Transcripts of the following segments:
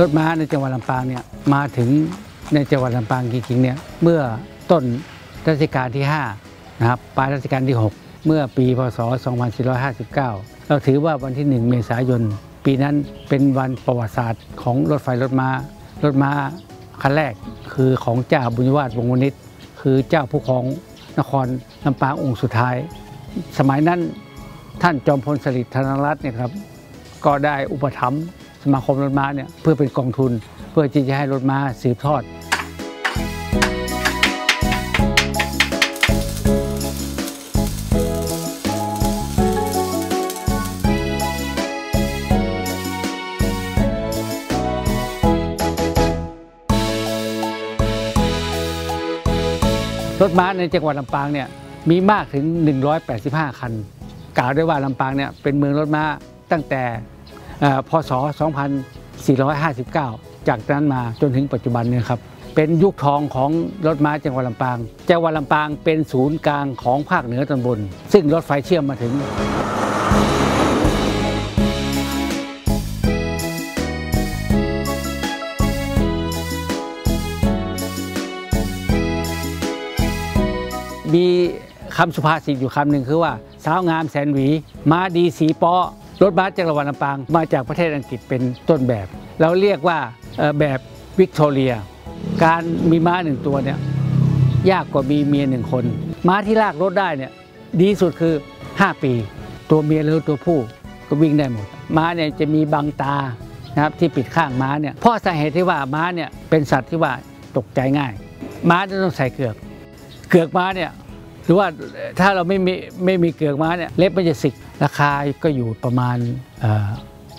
รถม้าในจังหวัดลำปางเนี่ยมาถึงในจังหวัดลำปางจริงๆเนี่ยเมื่อต้นรัชกาลที่5นะครับปลายรัชกาลที่ 6 เมื่อปีพศ 2459 เราถือว่าวันที่ 1 เมษายน ปีนั้นเป็นวันประวัติศาสตร์ของรถไฟรถม้า รถม้าคันแรกคือของเจ้าบุญวาสวงศ์วณิชคือเจ้าผู้ครองนครลำปางองค์สุดท้าย สมัยนั้นท่านจอมพลสฤษดิ์ธนรัตน์เนี่ยครับก็ได้อุปถัมภ์ สมาคมรถม้าเนี่ยเพื่อเป็นกองทุน เพื่อที่จะให้รถม้าสืบทอดรถม้าในจังหวัดลำปางเนี่ยมีมากถึง 185 คัน กล่าวได้ว่าลำปางเนี่ยเป็นเมืองรถม้าตั้งแต่ พศ 2459 จากนั้นมาจนถึงปัจจุบันเนี่ยครับเป็นยุคทองของรถม้าจังหวัดลำปาง จังหวัดลำปางเป็นศูนย์กลางของภาคเหนือตอนบน ซึ่งรถไฟเชื่อมมาถึงมีคำสุภาษิตอยู่คำหนึ่งคือว่า สาวงามแสนหวี มาดีสีปอ รถบัสจากรวัดลำปางมาจากประเทศอังกฤษเป็นต้นแบบ เราเรียกว่าแบบวิกตอเรีย การมีม้าหนึ่งตัวเนี่ยยากกว่ามีเมียหนึ่งคน ม้าที่ลากรถได้เนี่ยดีสุดคือ 5 ปี ตัวเมียหรือตัวผู้ก็วิ่งได้หมด ม้าเนี่ยจะมีบังตานะครับที่ปิดข้างม้าเนี่ยเพราะสาเหตุที่ว่าม้าเนี่ยเป็นสัตว์ที่ว่าตกใจง่าย ม้าจะต้องใส่เกือก เกือกม้าเนี่ยหรือว่าถ้าเราไม่มีไม่มีเกือกม้าเนี่ยเล็บมันจะสิก ราคาก็อยู่ประมาณเอ่อ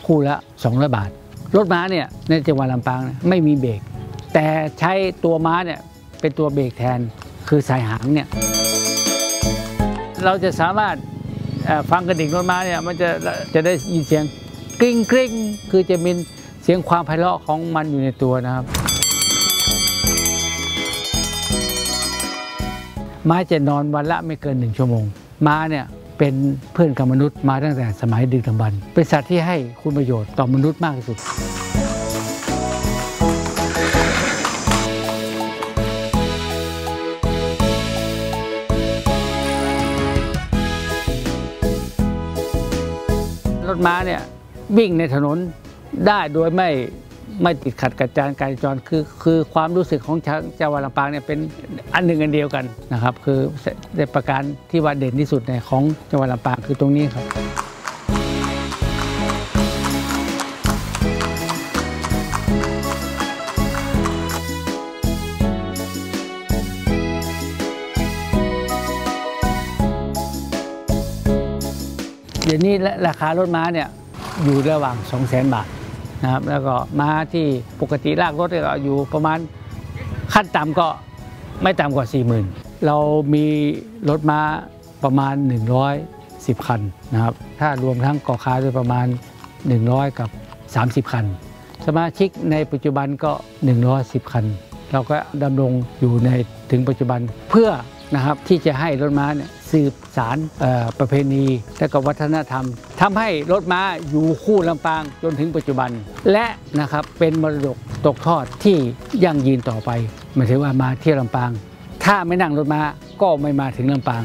คู่ละ200บาท รถม้าเนี่ยในจังหวัดลำปางไม่มีเบรกแต่ใช้ตัวม้าเนี่ยเป็นตัวเบรกแทนคือสายหางเนี่ยเราจะสามารถฟังกระดิ่งรถม้าเนี่ยมันจะจะได้ยินเสียงกริ๊งกริ๊งคือจะมีเสียงความไพเราะของมันอยู่ในตัวนะครับ ม้าจะนอนวันละไม่เกินหนึ่งชั่วโมง ม้าเนี่ย เป็นเพื่อนกับมนุษย์มาตั้งแต่สมัยดึกดำบรรพ์เป็นสัตว์ที่ให้คุณประโยชน์ต่อมนุษย์มากที่สุด รถม้าเนี่ยวิ่งในถนนได้โดยไม่ ไม่ติดขัดกับจารการจราจรคือคือความรู้สึกของชาวจังหวัดลำปางเนี่ยเป็นอันหนึ่งอันเดียวกันนะครับ คือในประการที่ว่าเด่นที่สุดในของจังหวัดลำปางคือตรงนี้ครับเดี๋ยวนี้ราคารถม้าเนี่ยอยู่ระหว่าง 2 0 0 0 0 0 บาท นะครับ แล้วก็ม้าที่ปกติลากรถเนี่ยก็อยู่ประมาณขั้นต่ำก็ไม่ต่ำกว่า 40,000 เรามีรถม้าประมาณ 110 คันนะครับ ถ้ารวมทั้งก่อค้าด้วยประมาณ 100 กับ 30 คัน สมาชิกในปัจจุบันก็ 110 คัน เราก็ดำรงอยู่ในถึงปัจจุบันเพื่อนะครับที่จะให้รถม้าเนี่ย สืบสารประเพณี และก็วัฒนธรรมทำให้รถม้าอยู่คู่ลำปางจนถึงปัจจุบัน และนะครับเป็นมรดกตกทอดที่ยั่งยืนต่อไปหมายถึงว่ามาเที่ยวลำปาง ถ้าไม่นั่งรถม้าก็ไม่มาถึงลำปาง